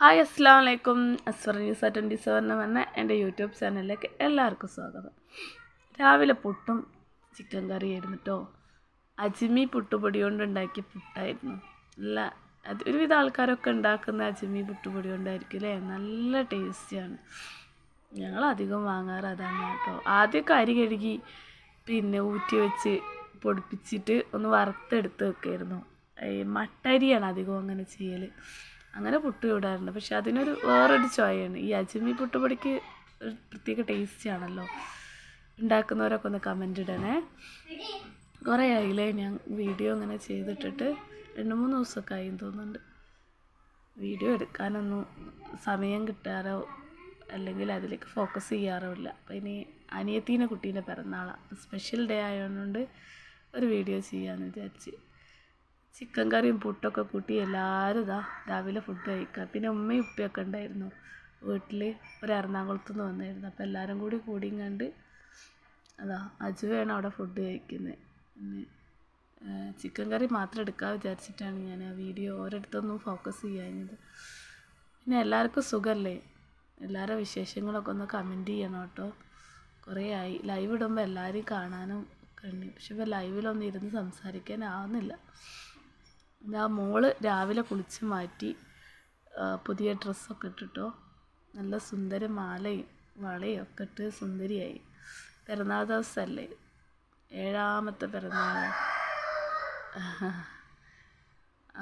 Hi അസ്സാം വലൈക്കും Aswar news twenty seven എന്ന് പറഞ്ഞ എന്റെ യൂട്യൂബ് ചാനലിലേക്ക് എല്ലാവർക്കും സ്വാഗതം. രാവിലെ പുട്ടും ചിക്കൻ കറിയായിരുന്നു കേട്ടോ അജ്മി പുട്ടുപൊടി കൊണ്ട് ഉണ്ടാക്കിയ പുട്ടായിരുന്നു. നല്ല അത് ഒരുവിധ ആൾക്കാരൊക്കെ ഉണ്ടാക്കുന്ന അജ്മി പുട്ടുപൊടി കൊണ്ടായിരിക്കും അല്ലേ നല്ല ടേസ്റ്റിയാണ് ഞങ്ങൾ അധികം വാങ്ങാറ് അതാണ് കേട്ടോ ആദ്യമൊക്കെ അരി കഴുകി പിന്നെ ഊറ്റി വെച്ച് പൊടിപ്പിച്ചിട്ട് ഒന്ന് വറുത്തെടുത്ത് വെക്കായിരുന്നു. ഈ മട്ടരിയാണ് അധികം അങ്ങനെ ചെയ്യൽ അങ്ങനെ പുട്ട് ചൂടാറുണ്ട്. പക്ഷെ അതിനൊരു വേറൊരു ചോയയാണ്. ഈ അജ്മി പുട്ടുപൊടിക്ക് ഒരു പ്രത്യേക ടേസ്റ്റ് ആണല്ലോ. ഉണ്ടാക്കുന്നവരൊക്കെ ഒന്ന് കമന്റ് ഇടണേ. കുറേ ആയില്ലേ? ഞാൻ വീഡിയോ ഇങ്ങനെ ചെയ്തിട്ടിട്ട് രണ്ട് മൂന്ന് ദിവസമൊക്കെ ആയി തോന്നുന്നുണ്ട്. വീഡിയോ എടുക്കാനൊന്നും സമയം കിട്ടാറോ? അല്ലെങ്കിൽ അതിലേക്ക് ഫോക്കസ് ചെയ്യാറോ ഇല്ല. അപ്പം ഇനി അനിയത്തീനെ കുട്ടീന്റെ പിറന്നാളാണ് സ്പെഷ്യൽ ഡേ ആയതുകൊണ്ട് ഒരു വീഡിയോ ചെയ്യാമെന്ന് വിചാരിച്ച്. ചിക്കൻ കറിയും പുട്ടൊക്കെ കൂട്ടി എല്ലാവരും ഇതാ രാവിലെ ഫുഡ് കഴിക്കുക പിന്നെ ഉമ്മയും ഉപ്പയൊക്കെ ഉണ്ടായിരുന്നു. വീട്ടിൽ ഒരു എറണാകുളത്തു നിന്ന് വന്നായിരുന്നു. അപ്പോൾ എല്ലാവരും കൂടി കൂടിയും കണ്ട് അതാ അജുവാണ് അവിടെ ഫുഡ് കഴിക്കുന്നത് പിന്നെ ചിക്കൻ കറി മാത്രം എടുക്കാൻ വിചാരിച്ചിട്ടാണ് ഞാൻ ആ വീഡിയോ ഓരോരുത്തൊന്നും ഫോക്കസ് ചെയ്യാഞ്ഞത്. പിന്നെ എല്ലാവർക്കും സുഖമല്ലേ എല്ലാവരുടെ വിശേഷങ്ങളൊക്കെ ഒന്ന് കമന്റ് ചെയ്യണം കേട്ടോ. കുറേ ആയി. ലൈവ് ഇടുമ്പോൾ എല്ലാവരെയും കാണാനും ഒക്കെ പക്ഷെ ഇപ്പോൾ ലൈവിലൊന്നും ഇരുന്ന് സംസാരിക്കാനാവുന്നില്ല. ആ മോൾ രാവിലെ കുളിച്ച് മാറ്റി പുതിയ ഡ്രസ്സൊക്കെ ഇട്ടിട്ടോ. നല്ല സുന്ദര മാലയും വളയും ഒക്കെ ഇട്ട് സുന്ദരിയായി. പിറന്നാൾ ദിവസമല്ലേ ഏഴാമത്തെ പിറന്നാൾ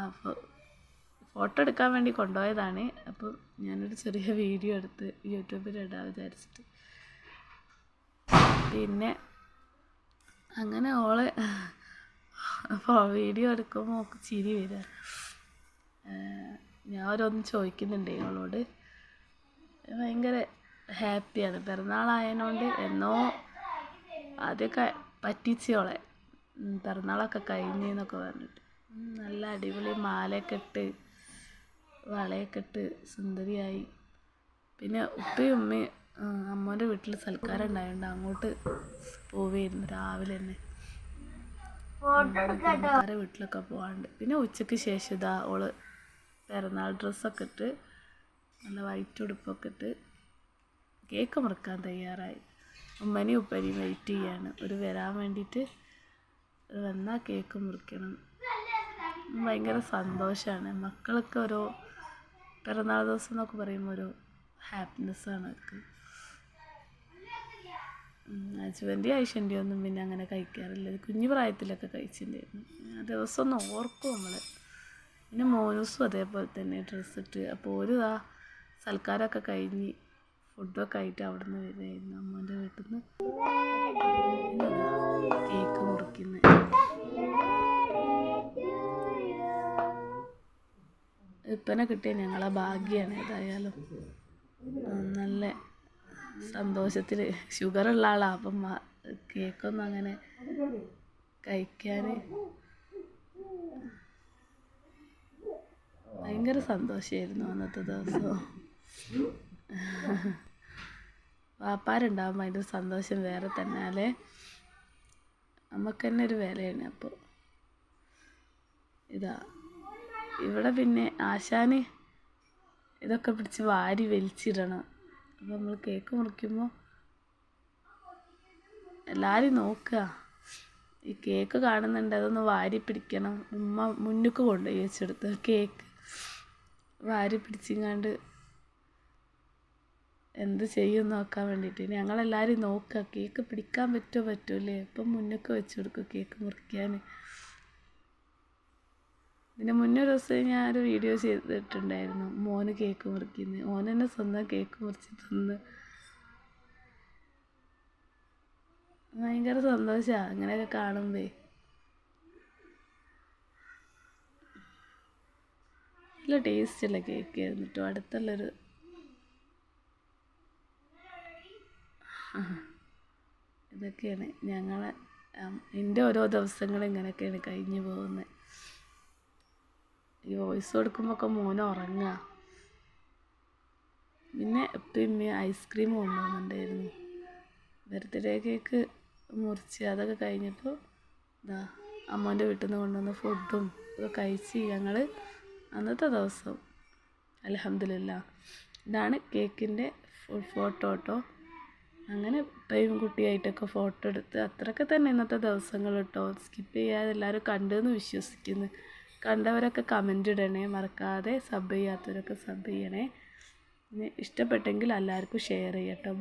അപ്പോൾ ഫോട്ടോ എടുക്കാൻ വേണ്ടി കൊണ്ടുപോയതാണ്. അപ്പോൾ ഞാനൊരു ചെറിയ വീഡിയോ എടുത്ത് യൂട്യൂബിൽ ഇടാൻ വിചാരിച്ചിട്ട്. പിന്നെ അങ്ങനെ ഓളെ അപ്പോൾ വീഡിയോ എടുക്കുമ്പോൾ ചിരി വരിക ഞാൻ ഓരോന്ന് ചോദിക്കുന്നുണ്ട് ഇവളോട്. ഭയങ്കര ഹാപ്പിയാണ്. പിറന്നാളായതുകൊണ്ട് എന്നോ ആദ്യമൊക്കെ പറ്റിച്ചോളെ പിറന്നാളൊക്കെ കഴിഞ്ഞെന്നൊക്കെ പറഞ്ഞിട്ട്. നല്ല അടിപൊളി മാലയൊക്കെ ഇട്ട് വളയൊക്കെ ഇട്ട് സുന്ദരിയായി. പിന്നെ ഉപ്പയും ഉമ്മയും അമ്മോന്റെ വീട്ടിൽ സൽക്കാരം ഉണ്ടായതുകൊണ്ട് അങ്ങോട്ട് പോവുകയായിരുന്നു രാവിലെ തന്നെ. ആൾക്കാരെ വീട്ടിലൊക്കെ പോകാണ്ട് പിന്നെ ഉച്ചയ്ക്ക് ശേഷം ഇതാ ഓൾ പിറന്നാൾ ഡ്രസ്സൊക്കെ ഇട്ട് നല്ല വൈറ്റ് ഉടുപ്പൊക്കെ ഇട്ട് കേക്ക് മുറുക്കാൻ തയ്യാറായി. ഉമ്മനെയും ഉപ്പനെയും വെയിറ്റ് ചെയ്യാണ്. ഒരു വരാൻ വേണ്ടിയിട്ട് വന്നാൽ കേക്ക് മുറിക്കണം. ഭയങ്കര സന്തോഷമാണ് മക്കളൊക്കെ ഓരോ പിറന്നാൾ ദിവസം എന്നൊക്കെ പറയുമ്പോൾ ഒരു ഹാപ്പിനെസ്സാണ് അവർക്ക്. അജുവന്റെ ഐഷന്റെ ഒന്നും പിന്നെ അങ്ങനെ കഴിക്കാറില്ല. കുഞ്ഞു പ്രായത്തിലൊക്കെ കഴിച്ചിട്ടുണ്ടായിരുന്നു. ദിവസം ഒന്നും ഓർക്കും നമ്മൾ പിന്നെ മോനൂസും അതേപോലെ തന്നെ ഡ്രസ്സ് ഇട്ട്. അപ്പോൾ ഒരു ആ സൽക്കാരമൊക്കെ കഴിഞ്ഞ് ഫുഡൊക്കെ ആയിട്ട് അവിടെ നിന്ന് വരുമായിരുന്നു അമ്മേന്റെ വീട്ടിൽ നിന്ന് കേക്ക് മുറിക്കുന്നത് ഇപ്പനെ കിട്ടിയ ഞങ്ങളെ ഭാഗ്യമാണ് ഏതായാലും. നല്ല സന്തോഷത്തിൽ ഷുഗറുള്ള ആളാണ് അപ്പം കേക്കൊന്നും അങ്ങനെ കഴിക്കാൻ ഭയങ്കര സന്തോഷമായിരുന്നു അന്നത്തെ ദിവസം. വാപ്പാരുണ്ടാകുമ്പോൾ അതിന്റെ സന്തോഷം വേറെ തന്നെ. നമുക്ക് തന്നെ ഒരു വിലയാണ് അപ്പോൾ ഇതാ. ഇവിടെ പിന്നെ ആശാന് ഇതൊക്കെ പിടിച്ച് വാരി വലിച്ചിടണം. അപ്പോൾ നമ്മൾ കേക്ക് മുറിക്കുമ്പോൾ എല്ലാവരും നോക്കുക. ഈ കേക്ക് കാണുന്നുണ്ട് അതൊന്ന് വാരി പിടിക്കണം. ഉമ്മ മുന്നുക്ക് കൊണ്ടുപോയി വെച്ചെടുത്ത് കേക്ക്. വാരി പിടിച്ചിങ്ങാണ്ട് എന്ത് ചെയ്യും നോക്കാൻ വേണ്ടിയിട്ട്. ഞങ്ങളെല്ലാവരും നോക്കുക കേക്ക് പിടിക്കാൻ പറ്റുമോ പറ്റൂലേ? ഇപ്പം മുന്നൊക്കെ വെച്ച് കൊടുക്കും കേക്ക് മുറിക്കാൻ. ഇതിന് മുന്നേ ഒരു ദിവസം ഞാൻ ഒരു വീഡിയോ ചെയ്തിട്ടുണ്ടായിരുന്നു. മോന് കേക്ക് മുറിക്കുന്നത് മോൻ തന്നെ സ്വന്തം കേക്ക് മുറിച്ച് തിന്ന്. ഭയങ്കര സന്തോഷമാണ് അങ്ങനെയൊക്കെ കാണുമ്പേ. നല്ല ടേസ്റ്റുള്ള കേക്ക് ആയിരുന്നു കേട്ടോ അടുത്തുള്ളൊരു ഇതൊക്കെയാണ് ഞങ്ങളെ എന്റെ ഓരോ ദിവസങ്ങളും ഇങ്ങനെയൊക്കെയാണ് കഴിഞ്ഞു പോകുന്നത് ഈ വോയിസ് കൊടുക്കുമ്പോഴൊക്കെ മോൻ ഉറങ്ങുക പിന്നെ പിന്നെ ഐസ്ക്രീം കൊണ്ടുവന്നിട്ടുണ്ടായിരുന്നു. ബർത്ത്ഡേ കേക്ക് മുറിച്ച് അതൊക്കെ കഴിഞ്ഞപ്പോൾ ഇതാ അമ്മേന്റെ വീട്ടിൽ നിന്ന് കൊണ്ടുവന്ന ഫുഡും ഒക്കെ കഴിച്ച് ഞങ്ങൾ അന്നത്തെ ദിവസം. അലഹമില്ല ഇതാണ് കേക്കിന്റെ ഫുൾ ഫോട്ടോ കേട്ടോ അങ്ങനെ ഇപ്പം കുട്ടിയായിട്ടൊക്കെ ഫോട്ടോ എടുത്ത് അത്രയൊക്കെ തന്നെ ഇന്നത്തെ ദിവസങ്ങൾ കേട്ടോ സ്കിപ്പ് ചെയ്യാതെ എല്ലാവരും കണ്ടെന്ന് വിശ്വസിക്കുന്നു. കണ്ടവരൊക്കെ കമന്റ് ഇടണേ മറക്കാതെ സബ് ചെയ്യാത്തവരൊക്കെ സബ് ചെയ്യണേ. ഇഷ്ടപ്പെട്ടെങ്കിൽ എല്ലാവർക്കും ഷെയർ ചെയ്യട്ടോ.